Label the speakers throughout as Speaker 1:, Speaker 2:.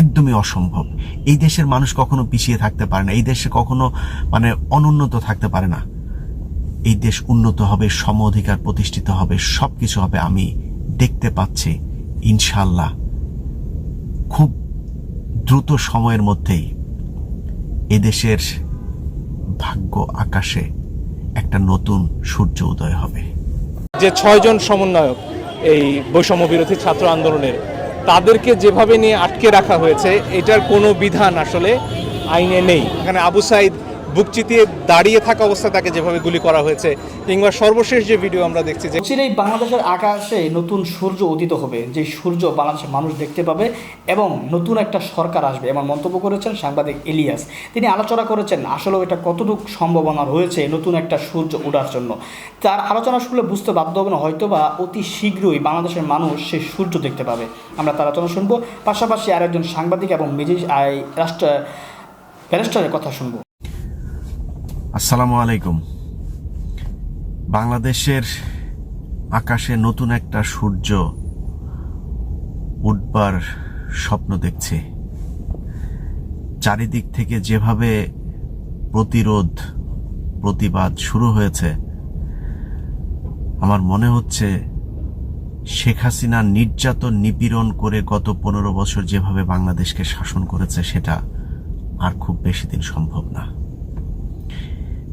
Speaker 1: একদমই অসম্ভব। এই দেশের মানুষ কখনো পিছিয়ে থাকতে পারে না, এই দেশে কখনো মানে অনুন্নত থাকতে পারে না। এই দেশ উন্নত হবে, সম অধিকার প্রতিষ্ঠিত হবে সব কিছু হবে আমি দেখতে পাচ্ছি ইনশাল্লাহ খুব দ্রুত সময়ের মধ্যেই এদেশের ভাগ্য আকাশে একটা নতুন সূর্য উদয় হবে।
Speaker 2: যে ছয়জন সমন্বয়ক এই বৈষম্য বিরোধী ছাত্র আন্দোলনের তাদেরকে যেভাবে নিয়ে আটকে রাখা হয়েছে, এটার কোনো বিধান আসলে আইনে নেই। এখানে আবু সাইদ বুক চিতিয়ে দাঁড়িয়ে থাকা অবস্থায় তাকে যেভাবে গুলি করা হয়েছে, কিংবা সর্বশেষ যে ভিডিও আমরা দেখছি যে
Speaker 3: চিরেই বাংলাদেশের আকাশে নতুন সূর্য উদিত হবে, যে সূর্য বাংলাদেশের মানুষ দেখতে পাবে, এবং নতুন একটা সরকার আসবে, এমন মন্তব্য করেছেন সাংবাদিক ইলিয়াস। তিনি আলোচনা করেছেন আসলে এটা কতটুকু সম্ভাবনা রয়েছে নতুন একটা সূর্য ওঠার জন্য। তার আলোচনা শুনলে বুঝতে বাধ্য হবে না হয়তো বা অতি শীঘ্রই বাংলাদেশের মানুষ সেই সূর্য দেখতে পাবে। আমরা তার আলোচনা শুনব, পাশাপাশি আরেকজন সাংবাদিক এবং মেজি আই রাষ্ট্র ব্যারিস্টারের কথা শুনব।
Speaker 1: আসসালামু আলাইকুম। বাংলাদেশের আকাশে নতুন একটা সূর্য উঠবার স্বপ্ন দেখছি। চারিদিক থেকে যেভাবে প্রতিরোধ, প্রতিবাদ শুরু হয়েছে, আমার মনে হচ্ছে শেখ হাসিনা নির্যাতন নিপীড়ন করে গত পনেরো বছর যেভাবে বাংলাদেশকে শাসন করেছে, সেটা আর খুব বেশি দিন সম্ভব না।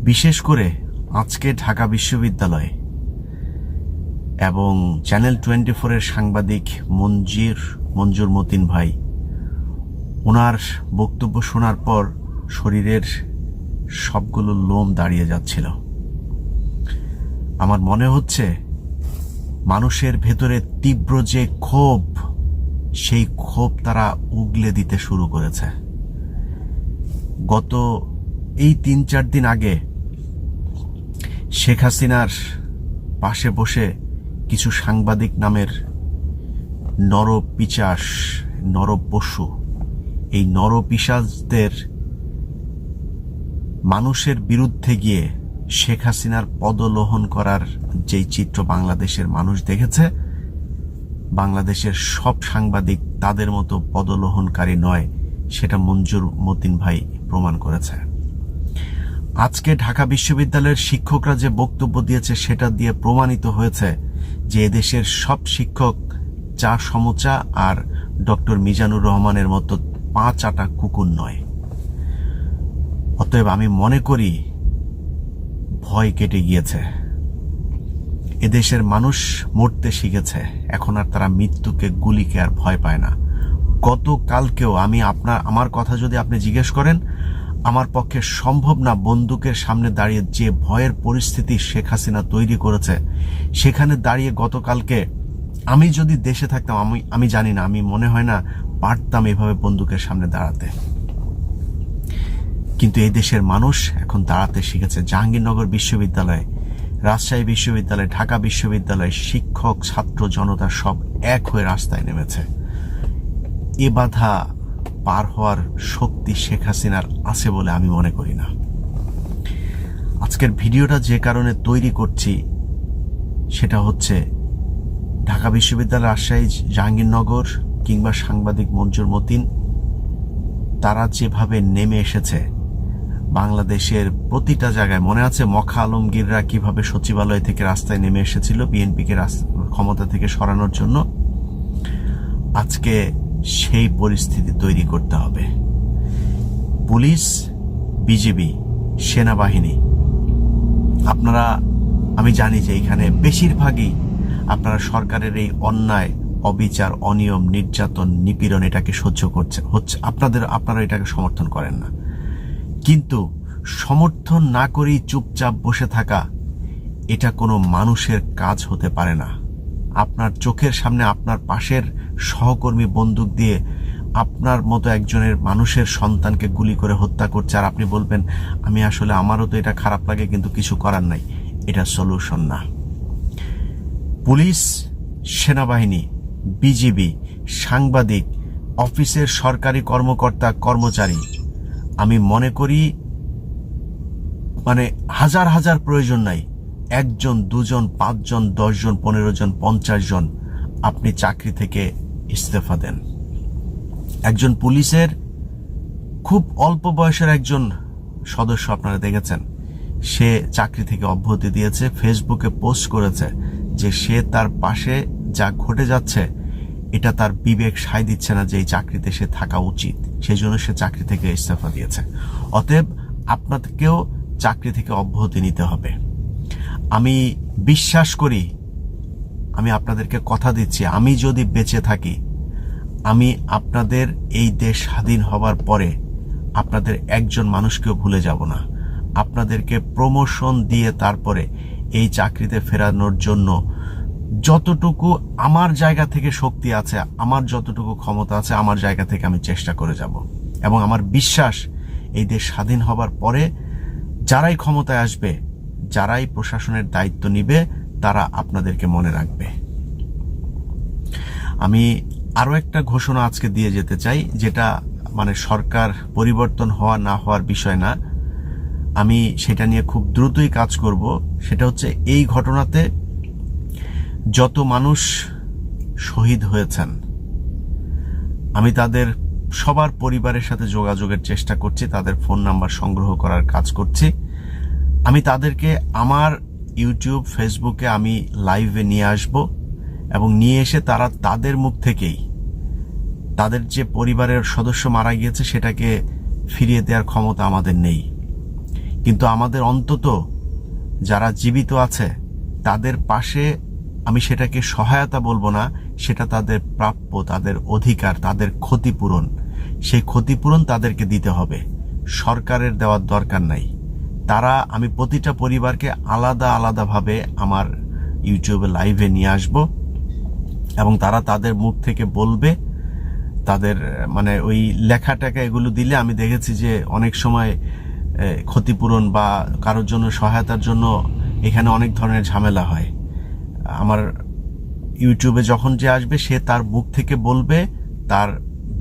Speaker 1: বিশেষ করে আজকে ঢাকা বিশ্ববিদ্যালয়ে এবং চ্যানেল টোয়েন্টি ফোরের সাংবাদিক মঞ্জির মঞ্জুর মতিন ভাই। ওনার বক্তব্য শোনার পর শরীরের সবগুলো লোম দাঁড়িয়ে যাচ্ছিল। আমার মনে হচ্ছে মানুষের ভেতরে তীব্র যে ক্ষোভ, সেই ক্ষোভ তারা উগলে দিতে শুরু করেছে। গত এই তিন চার দিন আগে শেখ হাসিনার পাশে বসে কিছু সাংবাদিক নামের নরপিচাস, নরপশু, এই নরপিশাচদের মানুষের বিরুদ্ধে গিয়ে শেখ হাসিনার পদলোহন করার যেই চিত্র বাংলাদেশের মানুষ দেখেছে, বাংলাদেশের সব সাংবাদিক তাদের মতো পদলোহনকারী নয়, সেটা মঞ্জুর মতিন ভাই প্রমাণ করেছে। আজকে ঢাকা বিশ্ববিদ্যালয়ের শিক্ষকরা যে বক্তব্য দিয়েছে সেটা দিয়ে প্রমাণিত হয়েছে যে এদেশের সব শিক্ষক চা সমচা আর ডক্টর মিজানুর রহমানের মতো পাঁচ আটা কুকুর নয়। অতএব আমি মনে করি ভয় কেটে গিয়েছে। এদেশের মানুষ মরতে শিখেছে। এখন আর তারা মৃত্যুকে গুলিকে আর ভয় পায় না। গতকালকেও আমি আপনার, আমার কথা যদি আপনি জিজ্ঞেস করেন আমার পক্ষে সম্ভব না বন্দুকের সামনে দাঁড়িয়ে যে ভয়ের পরিস্থিতি শেখ হাসিনা তৈরি করেছে, সেখানে দাঁড়িয়ে গতকালকে আমি যদি দেশে থাকতাম, আমি আমি জানি না, আমি মনে হয় না পারতাম এভাবে বন্দুকের সামনে দাঁড়াতে। কিন্তু এই দেশের মানুষ এখন দাঁড়াতে শিখেছে। জাহাঙ্গীরনগর বিশ্ববিদ্যালয়, রাজশাহী বিশ্ববিদ্যালয়, ঢাকা বিশ্ববিদ্যালয় শিক্ষক, ছাত্র, জনতা সব এক হয়ে রাস্তায় নেমেছে। এ বাধা পার হওয়ার শক্তি শেখ হাসিনার আছে বলে আমি মনে করি না। আজকের ভিডিওটা যে কারণে তৈরি করছি, সেটা হচ্ছে ঢাকা বিশ্ববিদ্যালয় রাজশাহী জাহাঙ্গীরনগর কিংবা সাংবাদিক মঞ্জুর মতিন, তারা যেভাবে নেমে এসেছে, বাংলাদেশের প্রতিটা জায়গায় মনে আছে মখা আলমগীররা কীভাবে সচিবালয় থেকে রাস্তায় নেমে এসেছিল, বিএনপিকে ক্ষমতা থেকে সরানোর জন্য। আজকে সেই পরিস্থিতি তৈরি করতে হবে। পুলিশ বিজেপি সেনাবাহিনী, আপনারা, আমি জানি যে এখানে বেশিরভাগই আপনারা সরকারের এই অন্যায়, অবিচার, অনিয়ম, নির্যাতন, নিপীড়ন এটাকে সহ্য করছে, হচ্ছে আপনাদের, আপনারা এটাকে সমর্থন করেন না। কিন্তু সমর্থন না করেই চুপচাপ বসে থাকা, এটা কোনো মানুষের কাজ হতে পারে না। আপনার চোখের সামনে আপনার পাশের সহকর্মী বন্দুক দিয়ে আপনার মতো একজনের মানুষের সন্তানকে গুলি করে হত্যা করছে। আর আপনি বলবেন, আমি আসলে আমারও তো এটা খারাপ লাগে, কিন্তু কিছু করার নাই। এটা সলিউশন না। পুলিশ, সেনাবাহিনী, বিজিবি, সাংবাদিক, অফিসের সরকারি কর্মকর্তা, কর্মচারী, আমি মনে করি মানে হাজার হাজার প্রয়োজন নাই। একজন, দুজন, পাঁচজন, দশজন পনেরো জন পঞ্চাশ জন আপনি চাকরি থেকে ইস্তফা দেন। একজন পুলিশের খুব অল্প বয়সের একজন সদস্য আপনারা দেখেছেন। সে চাকরি থেকে অব্যাহতি দিয়েছে, ফেসবুকে পোস্ট করেছে যে সে তার পাশে যা ঘটে যাচ্ছে, এটা তার বিবেক সায় দিচ্ছে না যে এই চাকরিতে সে থাকা উচিত। সেই জন্য সে চাকরি থেকে ইস্তফা দিয়েছে। অতএব আপনাদেরকেও চাকরি থেকে অব্যাহতি নিতে হবে। আমি বিশ্বাস করি, আমি আপনাদেরকে কথা দিচ্ছি, আমি যদি বেঁচে থাকি, আমি আপনাদের এই দেশ স্বাধীন হবার পরে আপনাদের একজন মানুষকেও ভুলে যাব না। আপনাদেরকে প্রমোশন দিয়ে তারপরে এই চাকরিতে ফেরানোর জন্য যতটুকু আমার জায়গা থেকে শক্তি আছে, আমার যতটুকু ক্ষমতা আছে, আমার জায়গা থেকে আমি চেষ্টা করে যাব। এবং আমার বিশ্বাস, এই দেশ স্বাধীন হবার পরে যারাই ক্ষমতায় আসবে যারাই প্রশাসনের দায়িত্ব নিবে, তারা আপনাদেরকে মনে রাখবে। আমি আরও একটা ঘোষণা আজকে দিয়ে যেতে চাই, যেটা মানে সরকার পরিবর্তন হওয়া না হওয়ার বিষয় না। আমি সেটা নিয়ে খুব দ্রুতই কাজ করব। সেটা হচ্ছে এই ঘটনাতে যত মানুষ শহীদ হয়েছেন, আমি তাদের সবার পরিবারের সাথে যোগাযোগের চেষ্টা করছি, তাদের ফোন নাম্বার সংগ্রহ করার কাজ করছি। আমি তাদেরকে আমার ইউটিউব ফেসবুকে আমি লাইভে নিয়ে আসব এবং নিয়ে এসে তারা তাদের মুখ থেকেই তাদের যে পরিবারের সদস্য মারা গিয়েছে সেটাকে ফিরিয়ে দেওয়ার ক্ষমতা আমাদের নেই। কিন্তু আমাদের অন্তত যারা জীবিত আছে, তাদের পাশে আমি সেটাকে সহায়তা বলব না, সেটা তাদের প্রাপ্য, তাদের অধিকার, তাদের ক্ষতিপূরণ। সেই ক্ষতিপূরণ তাদেরকে দিতে হবে। সরকারের দেওয়ার দরকার নাই। তারা আমি প্রতিটা পরিবারকে আলাদা আলাদাভাবে আমার ইউটিউবে লাইভে নিয়ে আসব এবং তারা তাদের মুখ থেকে বলবে, তাদের মানে ওই লেখা টাকা এগুলো দিলে আমি দেখেছি যে অনেক সময় ক্ষতিপূরণ বা কারোর জন্য সহায়তার জন্য এখানে অনেক ধরনের ঝামেলা হয়। আমার ইউটিউবে যখন যে আসবে সে তার বুক থেকে বলবে, তার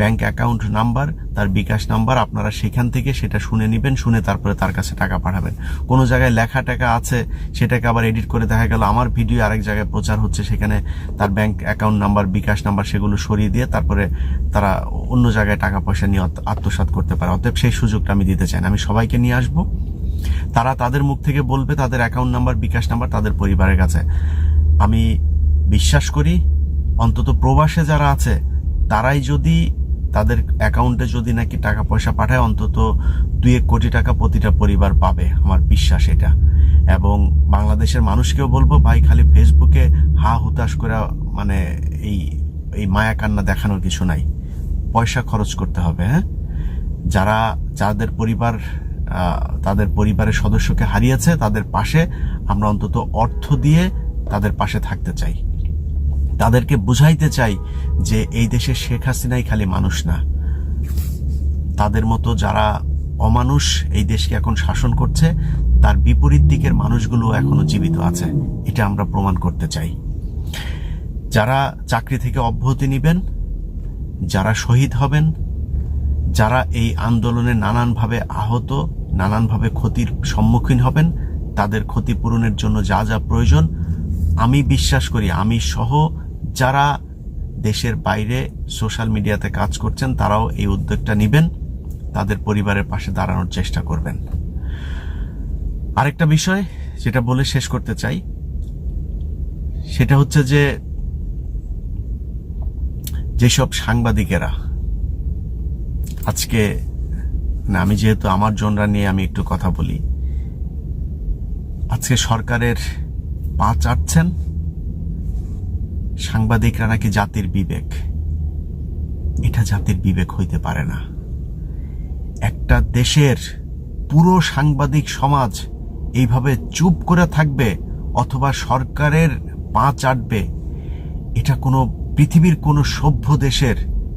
Speaker 1: ব্যাংক অ্যাকাউন্ট নাম্বার, তার বিকাশ নাম্বার আপনারা সেখান থেকে সেটা শুনে নেবেন, শুনে তারপরে তার কাছে টাকা পাঠাবেন। কোনো জায়গায় লেখা টাকা আছে, সেটাকে আবার এডিট করে দেখা গেল, আমার ভিডিও আরেক জায়গায় প্রচার হচ্ছে, সেখানে তার bank account number, bKash number সেগুলো সরিয়ে দিয়ে তারপরে তারা অন্য জায়গায় টাকা পয়সা নিয়ে আত্ম- আত্মসাৎ করতে পারে। অতএব সেই সুযোগটা আমি দিতে চাই না। আমি সবাইকে নিয়ে আসব। তারা তাদের মুখ থেকে বলবে, তাদের অ্যাকাউন্ট নাম্বার, বিকাশ নাম্বার তাদের পরিবারের কাছে। আমি বিশ্বাস করি, অন্তত প্রবাসে যারা আছে, তারাই যদি তাদের অ্যাকাউন্টে যদি নাকি টাকা পয়সা পাঠায়, অন্তত দুই এক কোটি টাকা প্রতিটা পরিবার পাবে। আমার বিশ্বাস এটা। এবং বাংলাদেশের মানুষকেও বলব, ভাই, খালি ফেসবুকে হা হুতাশ করে মানে এই এই মায়া কান্না দেখানোর কিছু নাই। পয়সা খরচ করতে হবে হ্যাঁ? যারা, যাদের পরিবার তাদের পরিবারের সদস্যকে হারিয়েছে, তাদের পাশে আমরা অন্তত অর্থ দিয়ে তাদের পাশে থাকতে চাই। তাদেরকে বুঝাইতে চাই যে এই দেশে শেখ হাসিনাই খালি মানুষ না। তাদের মতো যারা অমানুষ এই দেশকে এখন শাসন করছে, তার বিপরীত দিকের মানুষগুলো এখনও জীবিত আছে, এটা আমরা প্রমাণ করতে চাই। যারা চাকরি থেকে অব্যাহতি নেবেন, যারা শহীদ হবেন, যারা এই আন্দোলনে নানানভাবে আহত, নানানভাবে ক্ষতির সম্মুখীন হবেন, তাদের ক্ষতিপূরণের জন্য যা যা প্রয়োজন, আমি বিশ্বাস করি, আমি সহ যারা দেশের বাইরে সোশ্যাল মিডিয়াতে কাজ করছেন, তারাও এই উদ্যোগটা নেবেন, তাদের পরিবারের পাশে দাঁড়ানোর চেষ্টা করবেন। আরেকটা বিষয় যেটা বলে শেষ করতে চাই, সেটা হচ্ছে যে যেসব সাংবাদিকেরা আজকে আমি যেহেতু আমার জনরা নিয়ে আমি একটু কথা বলি, আজকে সরকারের পা চাটছেন সাংবাদিকরা নাকি জাতির বিবেক। এটা জাতির বিবেক হইতে পারে না। একটা দেশের পুরো সাংবাদিক সমাজ এইভাবে চুপ করে থাকবে অথবা সরকারের পা চাটবে, এটা কোনো পৃথিবীর কোনো সভ্য দেশের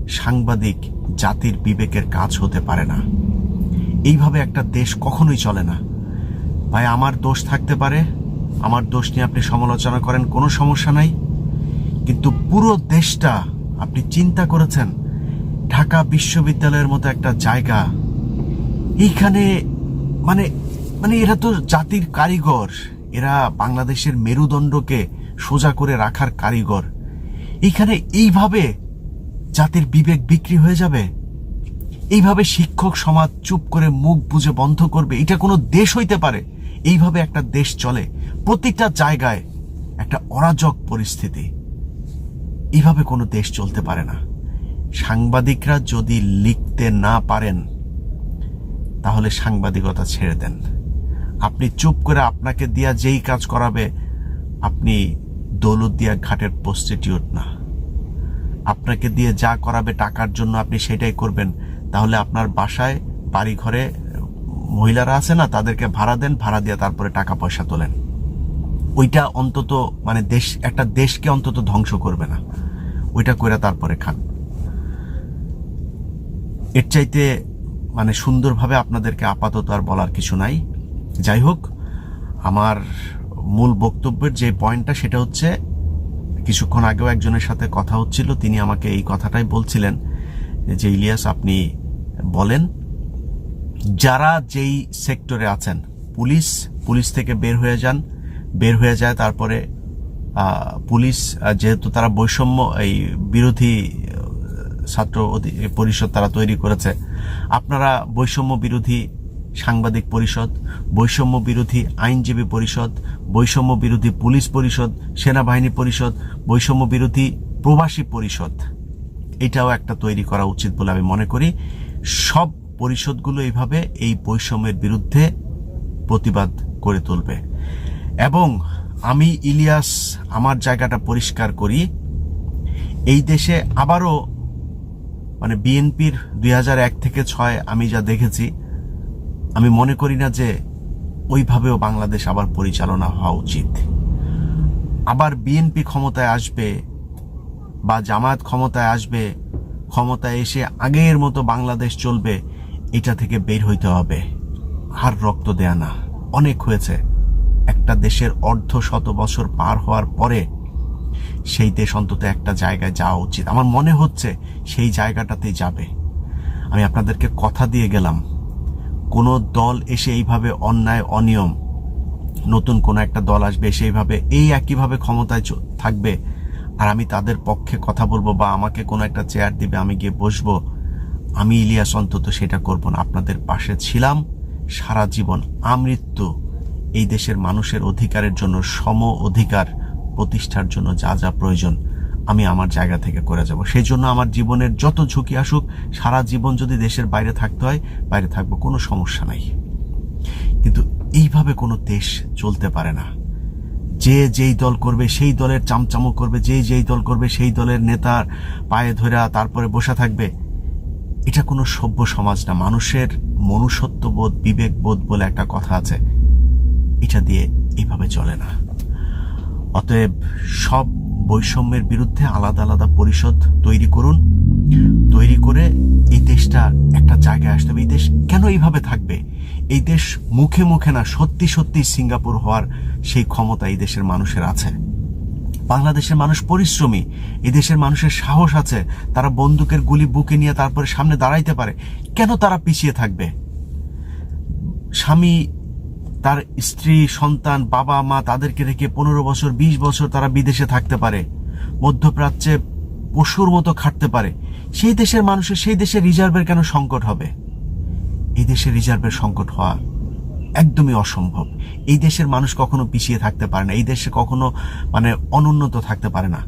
Speaker 1: সাংবাদিক জাতির বিবেকের কাজ হতে পারে না। এইভাবে একটা দেশ কখনোই চলে না। ভাই, আমার দোষ থাকতে পারে। আমার দোষ নিয়ে আপনি সমালোচনা করেন, কোনো সমস্যা নাই। কিন্তু পুরো দেশটা আপনি চিন্তা করেছেন? ঢাকা বিশ্ববিদ্যালয়ের মতো একটা জায়গা। এইখানে মানে মানে এরা তো জাতির কারিগর। এরা বাংলাদেশের মেরুদণ্ডকে সোজা করে রাখার কারিগর। এইখানে এইভাবে জাতির বিবেক বিক্রি হয়ে যাবে? এইভাবে শিক্ষক সমাজ চুপ করে মুখ বুঝে বন্ধ করবে? এটা কোনো দেশ হইতে পারে? এইভাবে একটা দেশ চলে। প্রতিটা জায়গায় একটা অরাজক পরিস্থিতি। এইভাবে কোনো দেশ চলতে পারে না। সাংবাদিকরা যদি লিখতে না পারেন, তাহলে সাংবাদিকতা ছেড়ে দেন। আপনি চুপ করে আপনাকে দিয়া যেই কাজ করাবে, আপনি দৌলতদিয়া ঘাটের প্রস্টিটিউট না। আপনাকে দিয়ে যা করাবে টাকার জন্য আপনি সেটাই করবেন। তাহলে আপনার বাসায় বাড়ি ঘরে মহিলারা আছে না, তাদেরকে ভাড়া দেন, ভাড়া দিয়ে তারপরে টাকা পয়সা তোলেন। ওইটা অন্তত মানে দেশ, একটা দেশকে অন্তত ধ্বংস করবে না। ওইটা করে তারপরে খান। এর চাইতে মানে সুন্দরভাবে আপনাদেরকে আপাতত আর বলার কিছু নাই। যাই হোক, আমার মূল বক্তব্যের যে পয়েন্টটা সেটা হচ্ছে, কিছুক্ষণ আগেও একজনের সাথে কথা হচ্ছিল, তিনি আমাকে এই কথাটাই বলছিলেন যে, ইলিয়াস, আপনি বলেন, যারা যেই সেক্টরে আছেন, পুলিশ পুলিশ থেকে বের হয়ে যান বের হয়ে যায়, তারপরে পুলিশ যেহেতু তারা বৈষম্য, এই বিরোধী ছাত্র পরিষদ তারা তৈরি করেছে। আপনারা বৈষম্য বিরোধী সাংবাদিক পরিষদ, বৈষম্য বিরোধী আইনজীবী পরিষদ, বৈষম্য বিরোধী পুলিশ পরিষদ, সেনাবাহিনী পরিষদ, বৈষম্য বিরোধী প্রবাসী পরিষদ, এটাও একটা তৈরি করা উচিত বলে আমি মনে করি। সব পরিষদগুলো এইভাবে এই বৈষম্যের বিরুদ্ধে প্রতিবাদ করে তুলবে। এবং আমি, ইলিয়াস, আমার জায়গাটা পরিষ্কার করি। এই দেশে আবারও মানে বিএনপির দুই এক থেকে ছয় আমি যা দেখেছি, আমি মনে করি না যে ওইভাবেও বাংলাদেশ আবার পরিচালনা হওয়া উচিত। আবার বিএনপি ক্ষমতায় আসবে বা জামায়াত ক্ষমতায় আসবে, ক্ষমতায় এসে আগের মতো বাংলাদেশ চলবে, এটা থেকে বের হইতে হবে। আর রক্ত দেয়া না। অনেক হয়েছে। একটা দেশের অর্ধ শত বছর পার হওয়ার পরে সেই দেশ অন্তত একটা জায়গায় যাওয়া উচিত। আমার মনে হচ্ছে সেই জায়গাটাতেই যাবে। আমি আপনাদেরকে কথা দিয়ে গেলাম, কোনো দল এসে এইভাবে অন্যায়, অনিয়ম, নতুন কোনো একটা দল আসবে সেইভাবে এই একইভাবে ক্ষমতায় থাকবে আর আমি তাদের পক্ষে কথা বলব বা আমাকে কোনো একটা চেয়ার দিবে, আমি গিয়ে বসবো, আমি ইলিয়াস অন্তত সেটা করব না। আপনাদের পাশে ছিলাম সারা জীবন। আমৃত্যু। এই দেশের মানুষের অধিকারের জন্য, সম অধিকার প্রতিষ্ঠার জন্য যা যা প্রয়োজন, আমি আমার জায়গা থেকে করে যাব। সেই জন্য আমার জীবনের যত ঝুঁকি আসুক, সারা জীবন যদি দেশের বাইরে থাকতে হয়, বাইরে থাকব কোনো সমস্যা নাই। কিন্তু এইভাবে কোনো দেশ চলতে পারে না। যে যেই দল করবে, সেই দলের চামচামো করবে, যে যেই দল করবে, সেই দলের নেতার পায়ে ধরে তারপরে বসে থাকবে। এটা কোনো সভ্য সমাজ না। মানুষের মনুষ্যত্ববোধ, বিবেকবোধ বলে একটা কথা আছে। এটা দিয়ে এইভাবে চলে না। অতএব সব বৈষম্যের বিরুদ্ধে আলাদা আলাদা পরিষদ তৈরি করুন। তৈরি করে এই দেশটা একটা জায়গায় আসতে হবে। এই দেশ কেন এইভাবে থাকবে? এই দেশ মুখে মুখে না, সত্যি সত্যি সিঙ্গাপুর হওয়ার সেই ক্ষমতা এই দেশের মানুষের আছে। বাংলাদেশের মানুষ পরিশ্রমী, এই দেশের মানুষের সাহস আছে, তারা বন্দুকের গুলি বুকে নিয়ে তারপরে সামনে দাঁড়াইতে পারে। কেন তারা পিছিয়ে থাকবে? স্বামী তার স্ত্রী, সন্তান, বাবা, মা তাদেরকে রেখে পনেরো বছর, বিশ বছর তারা বিদেশে থাকতে পারে। মধ্যপ্রাচ্যে পশুর মতো খাটতে পারে। সেই দেশের মানুষের, সেই দেশে রিজার্ভের কেন সংকট হবে? এই দেশে রিজার্ভের সংকট হওয়া একদমই অসম্ভব। এই দেশের মানুষ কখনো পিছিয়ে থাকতে পারে না। এই দেশে কখনো মানে অনুন্নত থাকতে পারে না।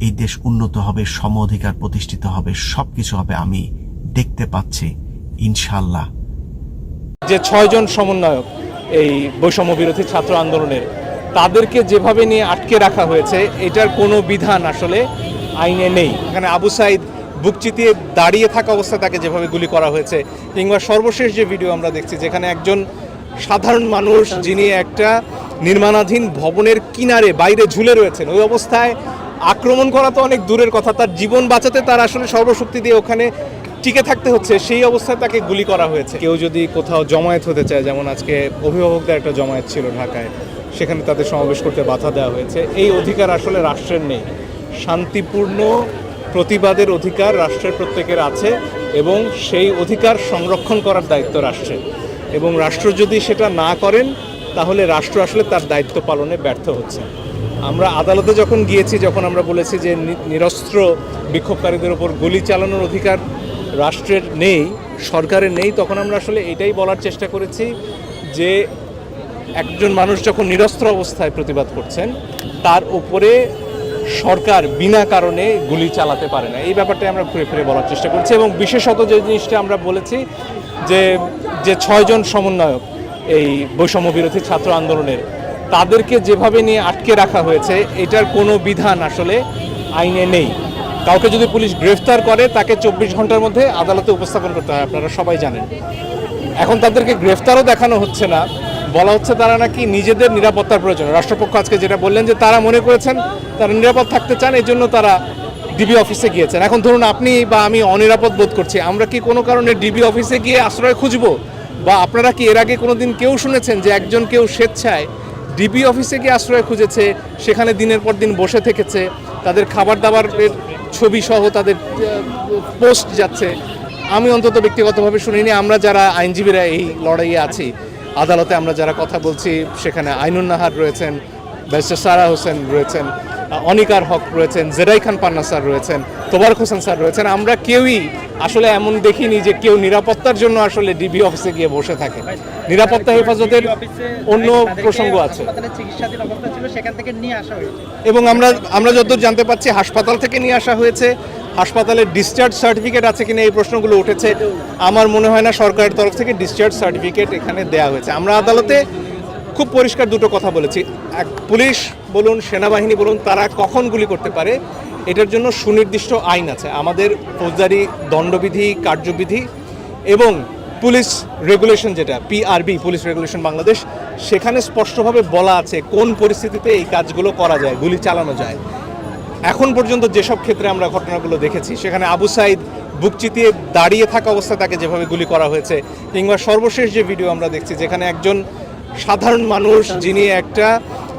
Speaker 1: এই দেশ উন্নত হবে, সম অধিকার প্রতিষ্ঠিত হবে, সবকিছু হবে। আমি দেখতে পাচ্ছি ইনশাল্লাহ
Speaker 2: যে ছয়জন সমন্বয়ক এই বৈষম্য বিরোধী ছাত্র আন্দোলনের, তাদেরকে যেভাবে নিয়ে আটকে রাখা হয়েছে, এটার কোনো বিধান আসলে আইনে নেই। এখানে আবু সাইদ বুক চিতিয়ে দাঁড়িয়ে থাকা অবস্থায় তাকে যেভাবে গুলি করা হয়েছে, কিংবা সর্বশেষ যে ভিডিও আমরা দেখছি, যেখানে একজন সাধারণ মানুষ যিনি একটা নির্মাণাধীন ভবনের কিনারে বাইরে ঝুলে রয়েছেন, ওই অবস্থায় আক্রমণ করা তো অনেক দূরের কথা, তার জীবন বাঁচাতে তার আসলে সর্বশক্তি দিয়ে ওখানে টিকে থাকতে হচ্ছে, সেই অবস্থায় তাকে গুলি করা হয়েছে। কেউ যদি কোথাও জমায়েত হতে চায়, যেমন আজকে অভিভাবকদের একটা জমায়েত ছিল ঢাকায়, সেখানে তাদের সমাবেশ করতে বাধা দেওয়া হয়েছে। এই অধিকার আসলে রাষ্ট্রের নেই। শান্তিপূর্ণ প্রতিবাদের অধিকার রাষ্ট্রের প্রত্যেকের আছে এবং সেই অধিকার সংরক্ষণ করার দায়িত্ব রাষ্ট্রের। এবং রাষ্ট্র যদি সেটা না করেন, তাহলে রাষ্ট্র আসলে তার দায়িত্ব পালনে ব্যর্থ হচ্ছে। আমরা আদালতে যখন গিয়েছি, যখন আমরা বলেছি যে নিরস্ত্র বিক্ষোভকারীদের ওপর গুলি চালানোর অধিকার রাষ্ট্রের নেই, সরকারের নেই, তখন আমরা আসলে এটাই বলার চেষ্টা করেছি যে একজন মানুষ যখন নিরস্ত্র অবস্থায় প্রতিবাদ করছেন, তার উপরে সরকার বিনা কারণে গুলি চালাতে পারে না। এই ব্যাপারটাই আমরা ঘুরে ফিরে বলার চেষ্টা করছি এবং বিশেষত যে জিনিসটা আমরা বলেছি যে যে ছয়জন সমন্বয়ক এই বৈষম্য বিরোধী ছাত্র আন্দোলনের, তাদেরকে যেভাবে নিয়ে আটকে রাখা হয়েছে, এটার কোনো বিধান আসলে আইনে নেই। কাউকে যদি পুলিশ গ্রেফতার করে, তাকে চব্বিশ ঘণ্টার মধ্যে আদালতে উপস্থাপন করতে হয়, আপনারা সবাই জানেন। এখন তাদেরকে গ্রেফতারও দেখানো হচ্ছে না। বলা হচ্ছে তারা নাকি নিজেদের নিরাপত্তার প্রয়োজন। রাষ্ট্রপক্ষ আজকে যেটা বললেন যে তারা মনে করেছেন তারা নিরাপদ থাকতে চান, এই জন্য তারা ডিবি অফিসে গিয়েছেন। এখন ধরুন আপনি বা আমি অনিরাপদ বোধ করছি। আমরা কি কোনো কারণে ডিবি অফিসে গিয়ে আশ্রয় খুঁজবো? বা আপনারা কি এর আগে কোনোদিন কেউ শুনেছেন যে একজন কেউ স্বেচ্ছায় ডিবি অফিসে গিয়ে আশ্রয় খুঁজেছে, সেখানে দিনের পর দিন বসে থেকেছে, তাদের খাবার দাবারের ছবি সহ তাদের পোস্ট যাচ্ছে। আমি অন্তত ব্যক্তিগতভাবে শুনিনি, আমরা যারা আইনজীবীরা এই লড়াইয়ে আছি, আদালতে আমরা যারা কথা বলছি, সেখানে আইনুন নাহার রয়েছেন, ব্যারিস্টার সারা হোসেন রয়েছেন। অনিকার হক রয়েছেন জেরাই খান পান্না স্যার রয়েছেন তোবারক হোসেন স্যার রয়েছেন। আমরা কেউই আসলে এমন দেখিনি যে কেউ নিরাপত্তার জন্য আসলে ডিবি অফিসে গিয়ে বসে থাকে। নিরাপত্তা হেফাজতের অন্য প্রসঙ্গ আছে।
Speaker 4: হাসপাতালে চিকিৎসাধীন অবস্থা ছিল সেখান থেকে নিয়ে আসা হয়েছে।
Speaker 2: এবং আমরা আমরা যতদূর জানতে পারছি হাসপাতাল থেকে নিয়ে আসা হয়েছে। হাসপাতালের ডিসচার্জ সার্টিফিকেট আছে কিনা এই প্রশ্নগুলো উঠেছে। আমার মনে হয় না সরকারের তরফ থেকে ডিসচার্জ সার্টিফিকেট এখানে দেওয়া হয়েছে। আমরা আদালতে খুব পরিষ্কার দুটো কথা বলেছি। এক, পুলিশ বলুন, সেনাবাহিনী বলুন, তারা কখন গুলি করতে পারে, এটার জন্য সুনির্দিষ্ট আইন আছে। আমাদের ফৌজদারি দণ্ডবিধি, কার্যবিধি এবং পুলিশ রেগুলেশন যেটা পিআরবি পুলিশ রেগুলেশন বাংলাদেশ, সেখানে স্পষ্টভাবে বলা আছে কোন পরিস্থিতিতে এই কাজগুলো করা যায়, গুলি চালানো যায়। এখন পর্যন্ত যেসব ক্ষেত্রে আমরা ঘটনাগুলো দেখেছি, সেখানে আবু সাইদ বুক চিতিয়ে দাঁড়িয়ে থাকা অবস্থায় তাকে যেভাবে গুলি করা হয়েছে, কিংবা সর্বশেষ যে ভিডিও আমরা দেখছি, যেখানে একজন সাধারণ মানুষ যিনি একটা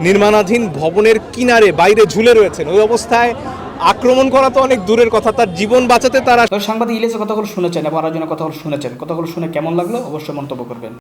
Speaker 2: নির্মাণাধীন ভবনের কিনারে বাইরে ঝুলে রয়েছেন, ওই অবস্থায় আক্রমণ করা তো অনেক দূরের কথা, তার জীবন বাঁচাতে তারা
Speaker 3: সাংবাদিক ইলেসে কথাগুলো শুনেছেন এবং আরেকজনের কথাগুলো শুনেছেন। কথাগুলো শুনে কেমন লাগল? অবশ্যই মন্তব্য করবেন।